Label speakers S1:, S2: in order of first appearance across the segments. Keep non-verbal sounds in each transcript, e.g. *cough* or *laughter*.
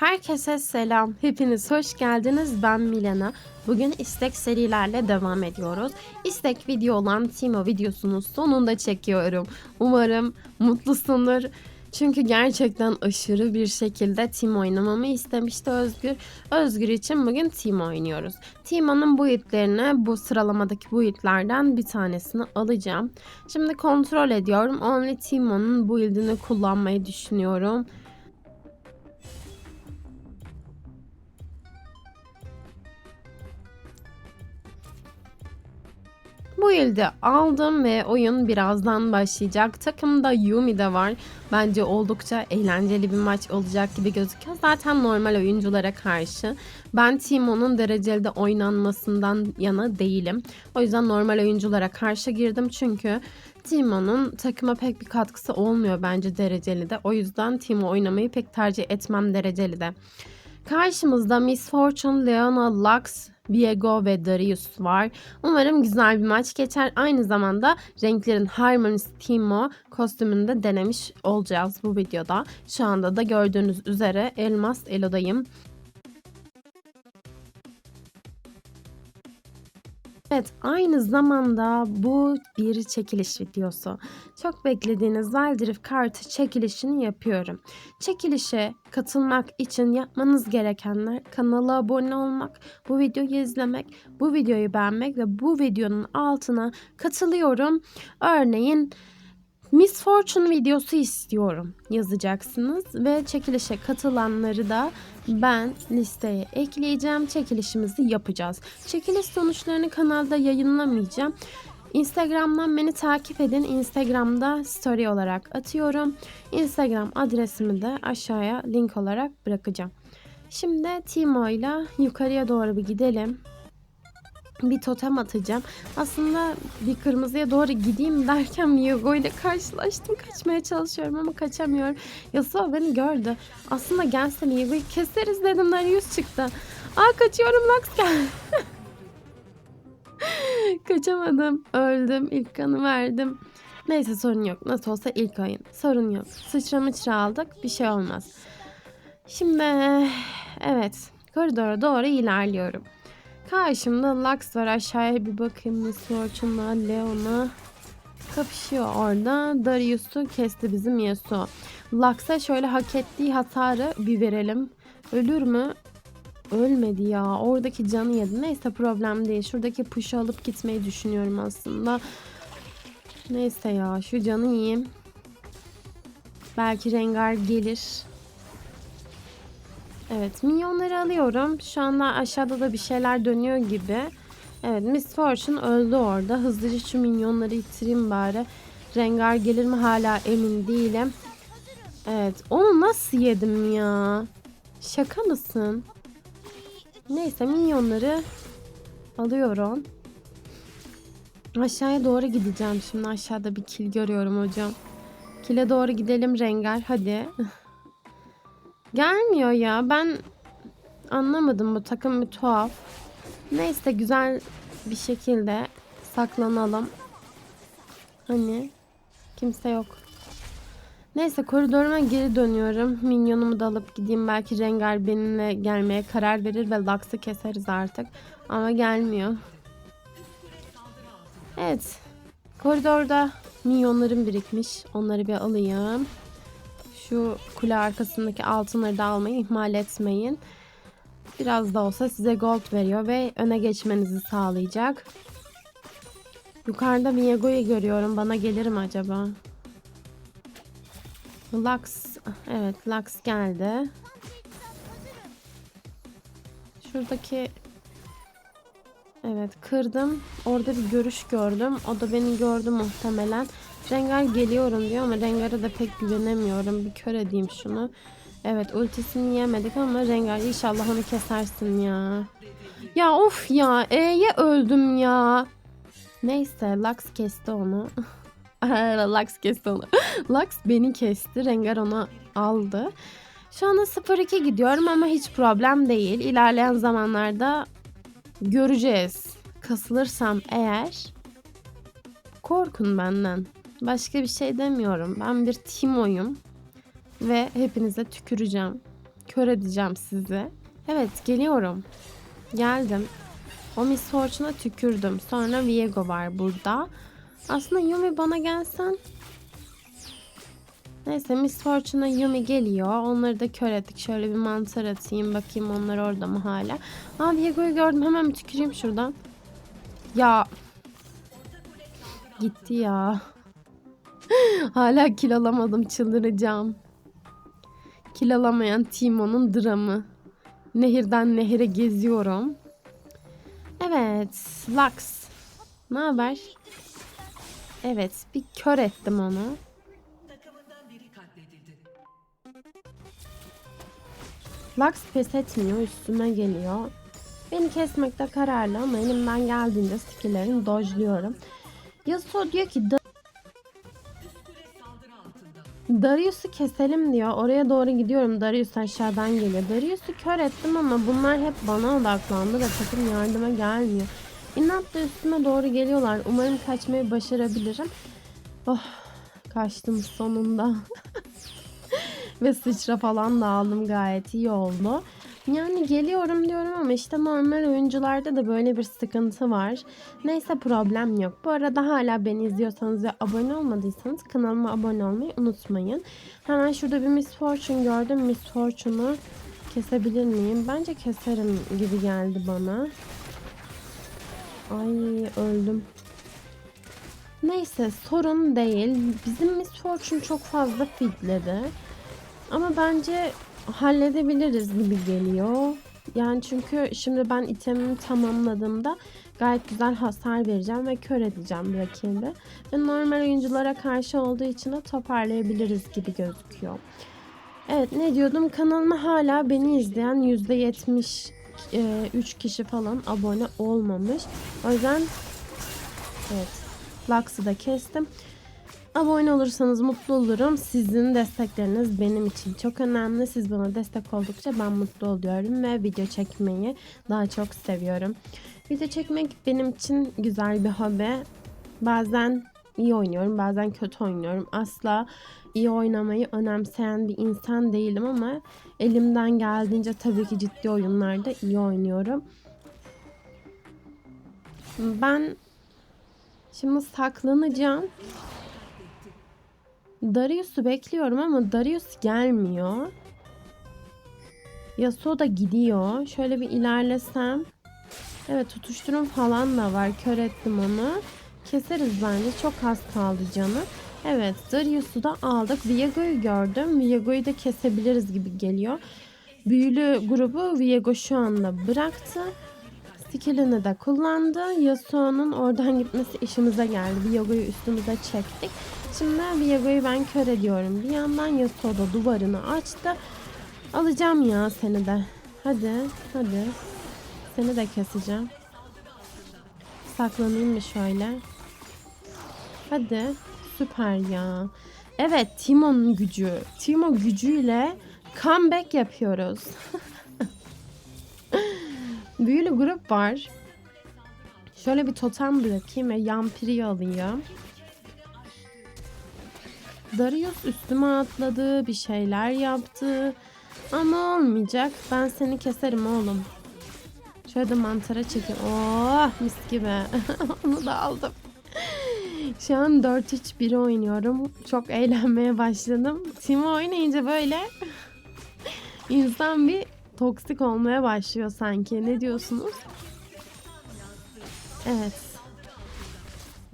S1: Herkese selam. Hepiniz hoş geldiniz. Ben Milena. Bugün istek serilerle devam ediyoruz. İstek video olan Timo videosunu sonunda çekiyorum. Umarım mutlusundur. Çünkü gerçekten aşırı bir şekilde Team oynamamı istemişti Özgür. Özgür için bugün Team oynuyoruz. Timo'nun build'lerine bu sıralamadaki build'lerden bir tanesini alacağım. Şimdi kontrol ediyorum. Only Timo'nun build'ini kullanmayı düşünüyorum. Bu yılda aldım ve oyun birazdan başlayacak. Takımda Yumi de var. Bence oldukça eğlenceli bir maç olacak gibi gözüküyor. Zaten normal oyunculara karşı. Ben Timo'nun dereceli de oynanmasından yana değilim. O yüzden normal oyunculara karşı girdim çünkü Timo'nun takıma pek bir katkısı olmuyor bence dereceli de. O yüzden Timo oynamayı pek tercih etmem dereceli de. Karşımızda Miss Fortune, Leona, Lux, Viego ve Darius var. Umarım güzel bir maç geçer. Aynı zamanda renklerin harmonisi Timo kostümünü de denemiş olacağız bu videoda. Şu anda da gördüğünüz üzere Elmas Elo'dayım. Evet, aynı zamanda bu bir çekiliş videosu. Çok beklediğiniz Zaldrift kartı çekilişini yapıyorum. Çekilişe katılmak için yapmanız gerekenler kanala abone olmak, bu videoyu izlemek, bu videoyu beğenmek ve bu videonun altına katılıyorum. Örneğin Miss Fortune videosu istiyorum yazacaksınız ve çekilişe katılanları da ben listeye ekleyeceğim. Çekilişimizi yapacağız. Çekiliş sonuçlarını kanalda yayınlamayacağım. Instagram'dan beni takip edin. Instagram'da story olarak atıyorum. Instagram adresimi de aşağıya link olarak bırakacağım. Şimdi Timo ile yukarıya doğru bir gidelim bir totem atacağım. Aslında bir kırmızıya doğru gideyim derken Miyago ile karşılaştım. Kaçmaya çalışıyorum ama kaçamıyorum. Yasuo beni gördü. Aslında gelse Miyago'yu keseriz dedim. Darius çıktı. Aa kaçıyorum Lux gel. *laughs* Kaçamadım. Öldüm. İlk kanı verdim. Neyse sorun yok. Nasıl olsa ilk oyun. Sorun yok. Sıçra mıçra aldık. Bir şey olmaz. Şimdi evet. Koridora doğru ilerliyorum. Karşımda Lux var. Aşağıya bir bakayım. Miss Fortune'la Leon'a kapışıyor orada. Darius'u kesti bizim Yasuo. Lux'a şöyle hak ettiği hasarı bir verelim. Ölür mü? Ölmedi ya. Oradaki canı yedi. Neyse problem değil. Şuradaki push'u alıp gitmeyi düşünüyorum aslında. Neyse ya. Şu canı yiyeyim. Belki Rengar gelir. Evet minyonları alıyorum. Şu anda aşağıda da bir şeyler dönüyor gibi. Evet Miss Fortune öldü orada. Hızlıca şu minyonları itireyim bari. Rengar gelir mi hala emin değilim. Evet onu nasıl yedim ya? Şaka mısın? Neyse minyonları alıyorum. Aşağıya doğru gideceğim şimdi. Aşağıda bir kil görüyorum hocam. Kile doğru gidelim Rengar hadi. *laughs* Gelmiyor ya. Ben anlamadım bu takım bir tuhaf. Neyse güzel bir şekilde saklanalım. Hani kimse yok. Neyse koridoruma geri dönüyorum. Minyonumu da alıp gideyim. Belki Rengar benimle gelmeye karar verir ve Lux'ı keseriz artık. Ama gelmiyor. Evet. Koridorda minyonlarım birikmiş. Onları bir alayım. Şu kule arkasındaki altınları da almayı ihmal etmeyin. Biraz da olsa size gold veriyor ve öne geçmenizi sağlayacak. Yukarıda Miego'yu görüyorum. Bana gelir mi acaba? Lux. Evet Lux geldi. Şuradaki Evet kırdım. Orada bir görüş gördüm. O da beni gördü muhtemelen. Rengar geliyorum diyor ama Rengar'a da pek güvenemiyorum. Bir kör edeyim şunu. Evet ultisini yemedik ama Rengar inşallah onu kesersin ya. Ya of ya E'ye öldüm ya. Neyse Lux kesti onu. *laughs* Lux kesti onu. *laughs* Lux beni kesti. Rengar onu aldı. Şu anda 0-2 gidiyorum ama hiç problem değil. İlerleyen zamanlarda göreceğiz. Kasılırsam eğer korkun benden. Başka bir şey demiyorum. Ben bir Timo'yum ve hepinize tüküreceğim. Kör edeceğim sizi. Evet geliyorum. Geldim. O Miss Fortune'a tükürdüm. Sonra Viego var burada. Aslında Yumi bana gelsen. Neyse Miss Fortune'a Yumi geliyor. Onları da kör ettik. Şöyle bir mantar atayım. Bakayım onlar orada mı hala. Aa Viego'yu gördüm. Hemen bir tüküreyim şuradan. Ya. Gitti ya. *laughs* hala kil alamadım. Çıldıracağım. Kil alamayan Timo'nun dramı. Nehirden nehire geziyorum. Evet. Lux. Ne haber? Evet. Bir kör ettim onu. Lux pes etmiyor. Üstüme geliyor. Beni kesmekte kararlı ama elimden geldiğince skillerini dojluyorum. Yasuo diyor ki "Da- Darius'u keselim diyor. Oraya doğru gidiyorum. Darius aşağıdan geliyor. Darius'u kör ettim ama bunlar hep bana odaklandı ve takım yardıma gelmiyor. İnatla üstüme doğru geliyorlar. Umarım kaçmayı başarabilirim. Oh, kaçtım sonunda. *laughs* ve sıçra falan da aldım gayet iyi oldu. Yani geliyorum diyorum ama işte normal oyuncularda da böyle bir sıkıntı var. Neyse problem yok. Bu arada hala beni izliyorsanız ve abone olmadıysanız kanalıma abone olmayı unutmayın. Hemen şurada bir Miss Fortune gördüm. Miss Fortune'u kesebilir miyim? Bence keserim gibi geldi bana. Ay öldüm. Neyse sorun değil. Bizim Miss Fortune çok fazla fitledi. Ama bence halledebiliriz gibi geliyor. Yani çünkü şimdi ben itemimi tamamladığımda gayet güzel hasar vereceğim ve kör edeceğim rakibi. Ve normal oyunculara karşı olduğu için de toparlayabiliriz gibi gözüküyor. Evet ne diyordum kanalıma hala beni izleyen %73 kişi falan abone olmamış. O yüzden evet Lux'ı da kestim. Abone olursanız mutlu olurum. Sizin destekleriniz benim için çok önemli. Siz bana destek oldukça ben mutlu oluyorum ve video çekmeyi daha çok seviyorum. Video çekmek benim için güzel bir hobi. Bazen iyi oynuyorum, bazen kötü oynuyorum. Asla iyi oynamayı önemseyen bir insan değilim ama elimden geldiğince tabii ki ciddi oyunlarda iyi oynuyorum. Ben şimdi saklanacağım. Darius'u bekliyorum ama Darius gelmiyor. Yasuo da gidiyor. Şöyle bir ilerlesem. Evet tutuşturum falan da var. Kör ettim onu. Keseriz bence. Çok az kaldı canı. Evet Darius'u da aldık. Viego'yu gördüm. Viego'yu da kesebiliriz gibi geliyor. Büyülü grubu Viego şu anda bıraktı. Skillini de kullandı. Yasuo'nun oradan gitmesi işimize geldi. Viego'yu üstümüze çektik. Şimdi Viego'yu ben kör ediyorum. Bir yandan Yasuo duvarını açtı. Alacağım ya seni de. Hadi, hadi. Seni de keseceğim. Saklanayım mı şöyle? Hadi. Süper ya. Evet, Timon'un gücü. Timo gücüyle comeback yapıyoruz. *laughs* Büyülü grup var. Şöyle bir totem bırakayım ve Yampiri alayım. Darius üstüme atladı, bir şeyler yaptı. Ama olmayacak. Ben seni keserim oğlum. Şöyle de mantara çekeyim. Oh mis gibi. *laughs* Onu da aldım. Şu an 4-3-1 oynuyorum. Çok eğlenmeye başladım. Timo oynayınca böyle *laughs* insan bir toksik olmaya başlıyor sanki. Ne diyorsunuz? Evet.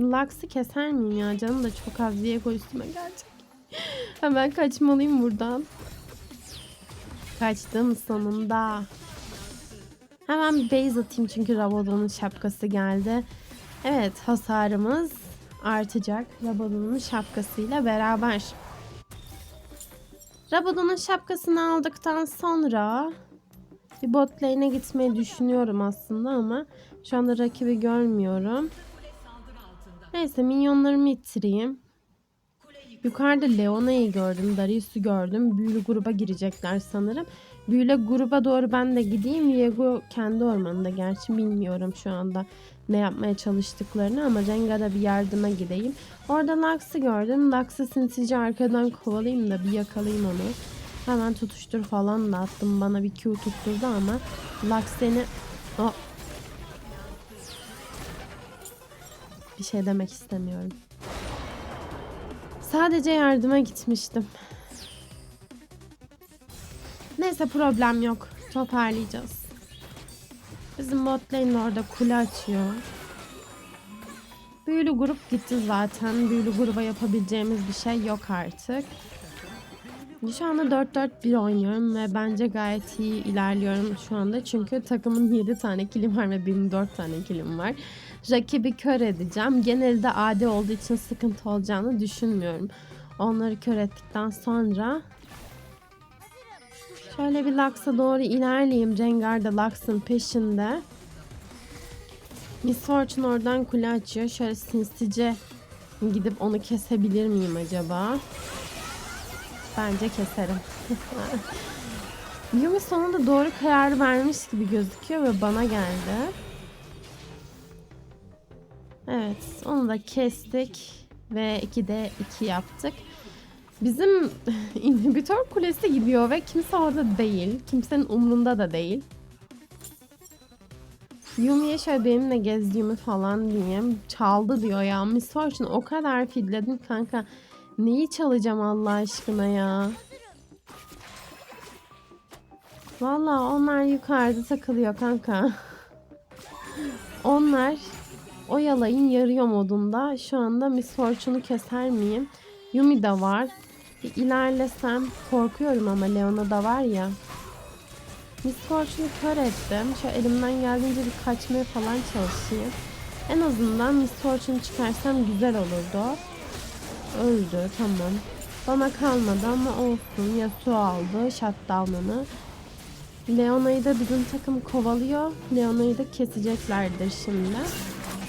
S1: Lux'ı keser miyim ya? Canım da çok az Viego üstüme gelecek. *laughs* Hemen kaçmalıyım buradan. Kaçtım sonunda. Hemen bir base atayım çünkü Rabadon'un şapkası geldi. Evet hasarımız artacak Rabadon'un şapkasıyla beraber. Rabadon'un şapkasını aldıktan sonra bir bot lane'e gitmeyi düşünüyorum aslında ama şu anda rakibi görmüyorum. Neyse minyonlarımı ittireyim. Yukarıda Leona'yı gördüm. Darius'u gördüm. Büyülü gruba girecekler sanırım. Büyülü gruba doğru ben de gideyim. Viego kendi ormanında gerçi bilmiyorum şu anda ne yapmaya çalıştıklarını ama Renga'da bir yardıma gideyim. Orada Lux'ı gördüm. Lux'ı sinsice arkadan kovalayayım da bir yakalayayım onu. Hemen tutuştur falan da attım. Bana bir Q tutturdu ama Lux seni... O. Bir şey demek istemiyorum. Sadece yardıma gitmiştim. Neyse problem yok. Toparlayacağız. Bizim bot lane orada kule açıyor. Büyülü grup gitti zaten. Büyülü gruba yapabileceğimiz bir şey yok artık. Şu anda 4-4-1 oynuyorum ve bence gayet iyi ilerliyorum şu anda. Çünkü takımın 7 tane kilim var ve benim 4 tane kilim var. Rakibi kör edeceğim. Genelde AD olduğu için sıkıntı olacağını düşünmüyorum. Onları kör ettikten sonra şöyle bir Lux'a doğru ilerleyeyim. Rengar da Lux'ın peşinde. Miss Fortune oradan kule açıyor. Şöyle sinsice gidip onu kesebilir miyim acaba? Bence keserim. *laughs* Yumi sonunda doğru karar vermiş gibi gözüküyor ve bana geldi. Evet, onu da kestik ve 2'de 2 yaptık. Bizim *laughs* inhibitör kulesi gidiyor ve kimse orada değil. Kimsenin umrunda da değil. Yumi'ye şöyle benimle gezdiğimi falan diyeyim. Çaldı diyor ya. Miss Fortune o kadar fidledim kanka. Neyi çalacağım Allah aşkına ya? Valla onlar yukarıda takılıyor kanka. *laughs* onlar o yalayın yarıyor modunda. Şu anda Miss Fortune'u keser miyim? Yumi de var. Bir ilerlesem korkuyorum ama Leona da var ya. Miss Fortune'u kör ettim. Şöyle elimden geldiğince bir kaçmaya falan çalışayım. En azından Miss Fortune çıkarsam güzel olurdu. Öldü tamam. Bana kalmadı ama olsun. Yasuo aldı shutdown'ını. Leona'yı da bizim takım kovalıyor. Leona'yı da keseceklerdir şimdi.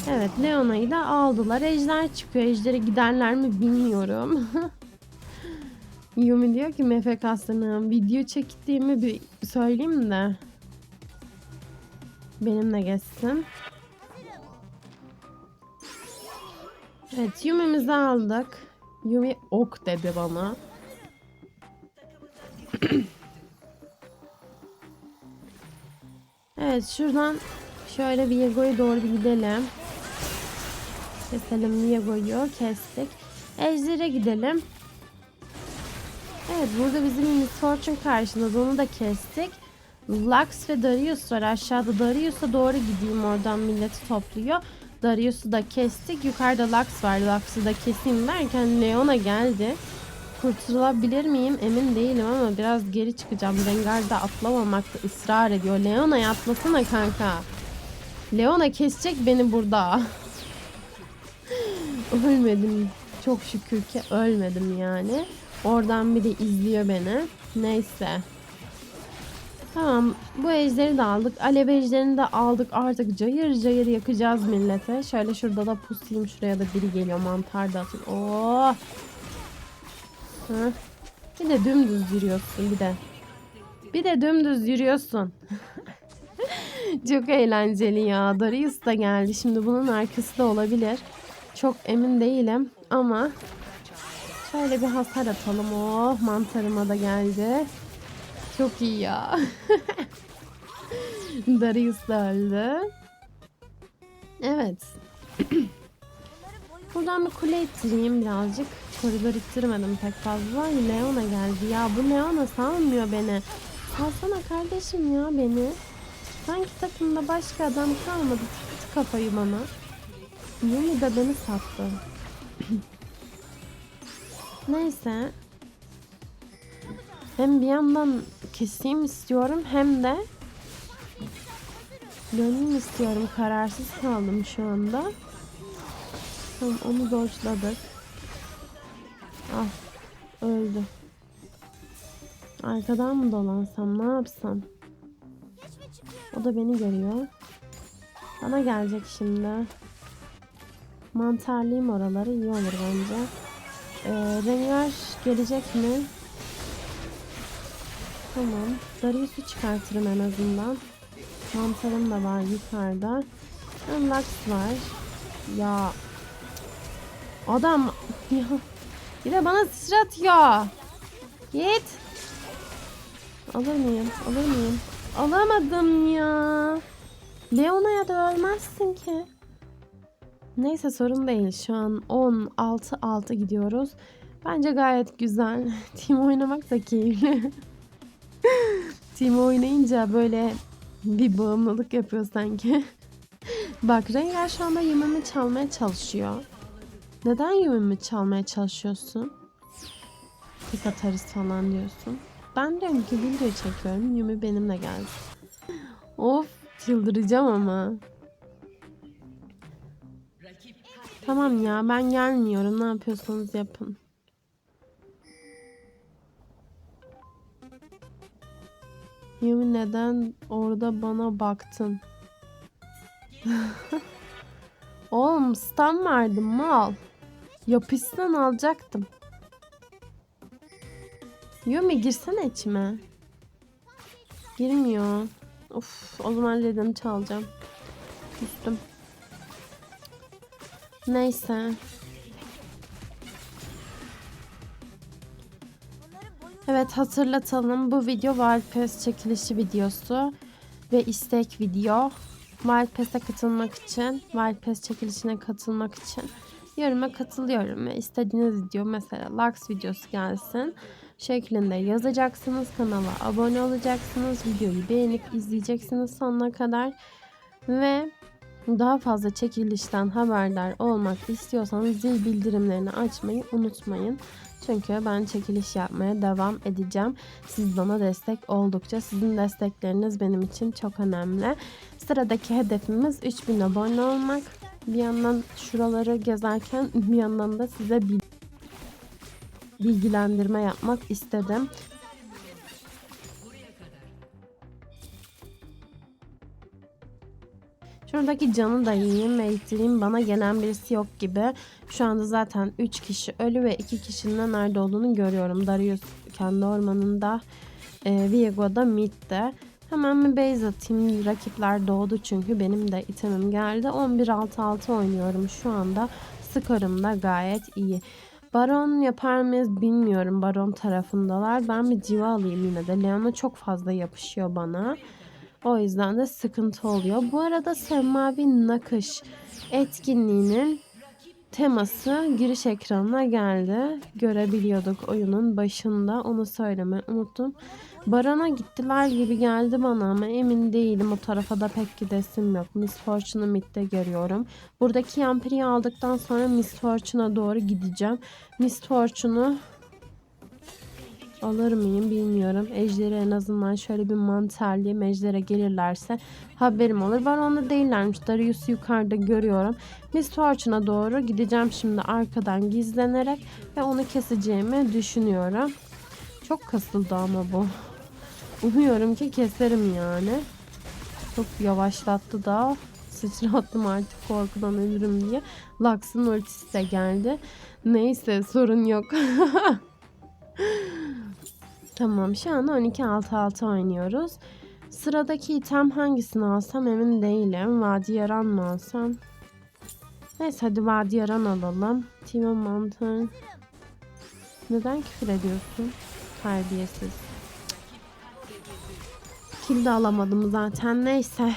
S1: Evet Leona'yı da aldılar. Ejder çıkıyor. Ejder'e giderler mi bilmiyorum. *laughs* Yumi diyor ki MFK'sını video çektiğimi bir söyleyeyim de. Benimle geçsin. Evet Yumi'mizi aldık. Yumi ok dedi bana. *clears throat* evet şuradan şöyle Viego'ya doğru bir gidelim. Keselim Viego'yu kestik. Ejder'e gidelim. Evet burada bizim Miss Fortune onu da kestik. Lux ve Darius var aşağıda Darius'a doğru gideyim oradan milleti topluyor. Darius'u da kestik. Yukarıda Lux var. Lux'u da keseyim derken Leona geldi. Kurtulabilir miyim emin değilim ama biraz geri çıkacağım. Rengar da atlamamakta ısrar ediyor. Leona'ya atlasana kanka. Leona kesecek beni burada. *laughs* Ölmedim. Çok şükür ki ölmedim yani. Oradan biri izliyor beni. Neyse. Tamam bu ejderi de aldık. Alev ejderini de aldık. Artık cayır cayır yakacağız millete. Şöyle şurada da pusayım. Şuraya da biri geliyor. Mantar da atın. Oh. Bir de dümdüz yürüyorsun bir de. Bir de dümdüz yürüyorsun. *laughs* Çok eğlenceli ya. Darius da geldi. Şimdi bunun arkası da olabilir. Çok emin değilim ama şöyle bir hasar atalım. Oh mantarıma da geldi. Çok iyi ya. *laughs* Darius da öldü. Evet. *clears throat* Buradan bir kule ittireyim birazcık. Koridor ittirmedim pek fazla. Leona geldi. Ya bu Leona salmıyor beni. Salsana kardeşim ya beni. Sanki takımda başka adam kalmadı. Tıktı kafayı bana. Yumi de beni sattı. Neyse. Hem bir yandan keseyim istiyorum hem de döneyim istiyorum. Kararsız kaldım şu anda. Tamam onu dodge'ladık. Ah öldü. Arkadan mı dolansam ne yapsam? O da beni görüyor. Bana gelecek şimdi. Mantarlayayım oraları iyi olur bence. Ee, Rengar gelecek mi? Tamam. Darius'u çıkartırım en azından. Mantarım da var yukarıda. Lux var. Ya. Adam. Ya. Bir bana sıçratıyor. Git. Alır mıyım? Alır mıyım? Alamadım ya. Leona'ya da ölmezsin ki. Neyse sorun değil. Şu an 10-6-6 gidiyoruz. Bence gayet güzel. *laughs* Team oynamak da keyifli. *laughs* Team oynayınca böyle bir bağımlılık yapıyor sanki. *laughs* Bak Rengar şu anda yemimi çalmaya çalışıyor. Neden yemimi çalmaya çalışıyorsun? Tek atarız falan diyorsun. Ben diyorum ki video çekiyorum. Yumi benimle gelsin. Of çıldıracağım ama. Tamam ya ben gelmiyorum. Ne yapıyorsanız yapın. Yumi neden orada bana baktın? *laughs* Oğlum stun verdim mal. Yapışsan alacaktım. Yumi girsene içime. Girmiyor. Of o zaman dedim çalacağım. Küstüm. Neyse. Evet hatırlatalım. Bu video Wildpass çekilişi videosu ve istek video. Wildpass'e katılmak için, Wildpass çekilişine katılmak için yoruma katılıyorum ve istediğiniz video mesela Lux videosu gelsin şeklinde yazacaksınız. Kanala abone olacaksınız. Videoyu beğenip izleyeceksiniz sonuna kadar. Ve daha fazla çekilişten haberdar olmak istiyorsanız zil bildirimlerini açmayı unutmayın. Çünkü ben çekiliş yapmaya devam edeceğim. Siz bana destek oldukça sizin destekleriniz benim için çok önemli. Sıradaki hedefimiz 3000 abone olmak. Bir yandan şuraları gezerken bir yandan da size bilgilendirme yapmak istedim. Şuradaki canı da yiyeyim ve ittireyim. Bana gelen birisi yok gibi. Şu anda zaten 3 kişi ölü ve 2 kişinin de nerede olduğunu görüyorum. Darius kendi ormanında. E, Viego da midde. Hemen bir base atayım. Rakipler doğdu çünkü benim de itemim geldi. 11-6-6 oynuyorum şu anda. Skorum da gayet iyi. Baron yapar mıyız bilmiyorum. Baron tarafındalar. Ben bir civa alayım yine de. Leona çok fazla yapışıyor bana. O yüzden de sıkıntı oluyor. Bu arada Semavi Nakış etkinliğinin teması giriş ekranına geldi. Görebiliyorduk oyunun başında. Onu söylemeyi unuttum. Baran'a gittiler gibi geldi bana ama emin değilim. O tarafa da pek gidesim yok. Miss Fortune'u midde görüyorum. Buradaki Yampiri'yi aldıktan sonra Miss Fortune'a doğru gideceğim. Miss Fortune'u alır mıyım bilmiyorum. Ejderi en azından şöyle bir mantarlayayım. Ejdere gelirlerse haberim olur. Baron'da değillermiş. Darius'u yukarıda görüyorum. Miss Fortune'a doğru gideceğim şimdi arkadan gizlenerek ve onu keseceğimi düşünüyorum. Çok kasıldı ama bu. Umuyorum ki keserim yani. Çok yavaşlattı da. Sıçrattım artık korkudan ölürüm diye. Lux'ın ultisi de geldi. Neyse sorun yok. *laughs* tamam şu anda 12-6-6 oynuyoruz. Sıradaki item hangisini alsam emin değilim. Vadi Yaran mı alsam? Neyse hadi Vadi Yaran alalım. Timo Mountain. Neden küfür ediyorsun? Terbiyesiz. Kill de alamadım zaten. Neyse.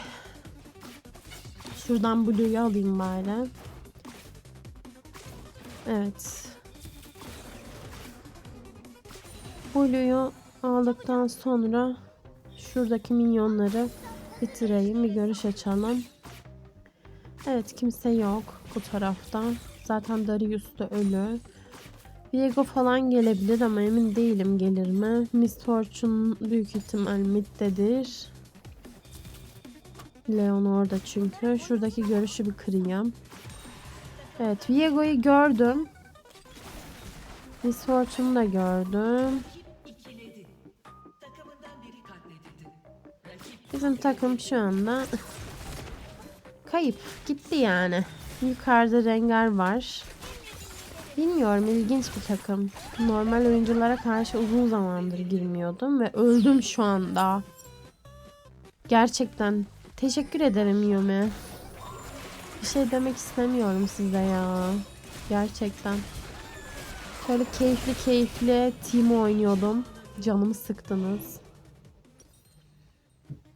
S1: Şuradan Blue'yu alayım bari. Evet. Blue'yu aldıktan sonra şuradaki minyonları bitireyim. Bir görüş açalım. Evet kimse yok bu tarafta. Zaten Darius da ölü. Viego falan gelebilir ama emin değilim gelir mi. Miss Fortune büyük ihtimal middedir. Leon orada çünkü. Şuradaki görüşü bir kırayım. Evet Viego'yu gördüm. Miss Fortune'u da gördüm. Bizim takım şu anda kayıp. Gitti yani. Yukarıda Rengar var. Bilmiyorum ilginç bir takım. Normal oyunculara karşı uzun zamandır girmiyordum ve öldüm şu anda. Gerçekten teşekkür ederim Yumi. Bir şey demek istemiyorum size ya. Gerçekten. Böyle keyifli keyifli team oynuyordum. Canımı sıktınız.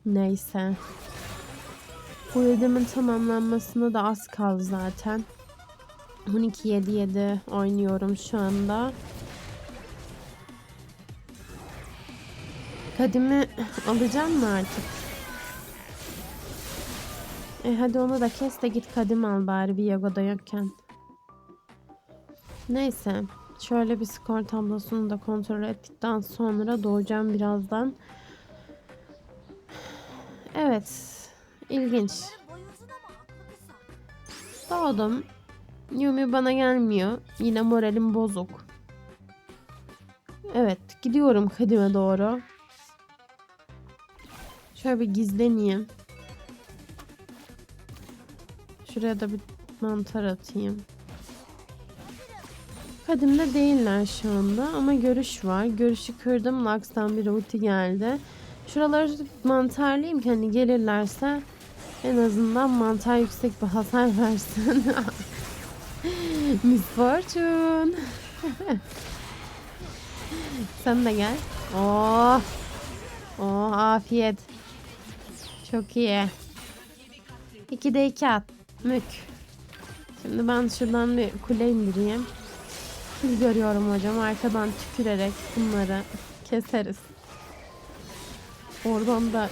S1: Neyse. Bu ödemin tamamlanmasına da az kaldı zaten. 12-7-7 oynuyorum şu anda. Kadimi alacağım mı artık? E hadi onu da kes de git kadim al bari Viago'da yokken. Neyse. Şöyle bir skor tablosunu da kontrol ettikten sonra doğacağım birazdan. Evet. ilginç. Doğdum. Yumi bana gelmiyor. Yine moralim bozuk. Evet. Gidiyorum kadime doğru. Şöyle bir gizleneyim. Şuraya da bir mantar atayım. Kadimde değiller şu anda ama görüş var. Görüşü kırdım. Lux'tan bir ulti geldi. Şuraları mantarlayayım ki hani gelirlerse en azından mantar yüksek bir hasar *laughs* versin. Miss Fortune. *laughs* Sen de gel. Oh. Oh afiyet. Çok iyi. 2'de 2 at. Mük. Şimdi ben şuradan bir kule indireyim. Siz görüyorum hocam. Arkadan tükürerek bunları keseriz. Oradan da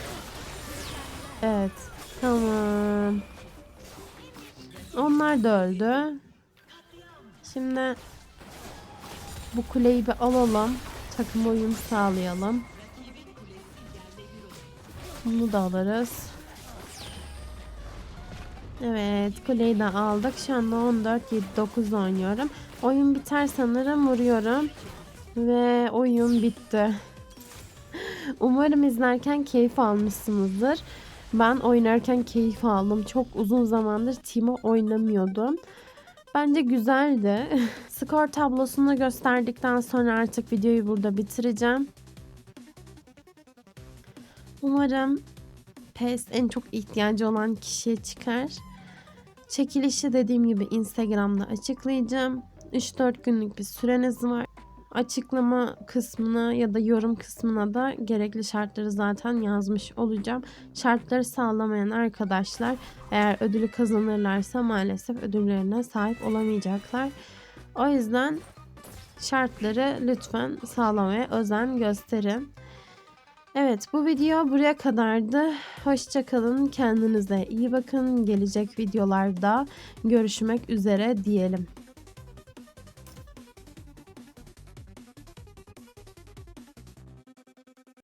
S1: Evet. Tamam. Onlar da öldü. Şimdi bu kuleyi bir alalım. Takım uyum sağlayalım. Bunu da alırız. Evet kuleyi de aldık. Şu anda 14 7 9 oynuyorum. Oyun biter sanırım vuruyorum. Ve oyun bitti. Umarım izlerken keyif almışsınızdır. Ben oynarken keyif aldım. Çok uzun zamandır Timo oynamıyordum. Bence güzeldi. *laughs* Skor tablosunu gösterdikten sonra artık videoyu burada bitireceğim. Umarım PES en çok ihtiyacı olan kişiye çıkar. Çekilişi dediğim gibi Instagram'da açıklayacağım. 3-4 günlük bir süreniz var. Açıklama kısmına ya da yorum kısmına da gerekli şartları zaten yazmış olacağım. Şartları sağlamayan arkadaşlar eğer ödülü kazanırlarsa maalesef ödüllerine sahip olamayacaklar. O yüzden şartları lütfen sağlamaya özen gösterin. Evet bu video buraya kadardı. Hoşçakalın. Kendinize iyi bakın. Gelecek videolarda görüşmek üzere diyelim.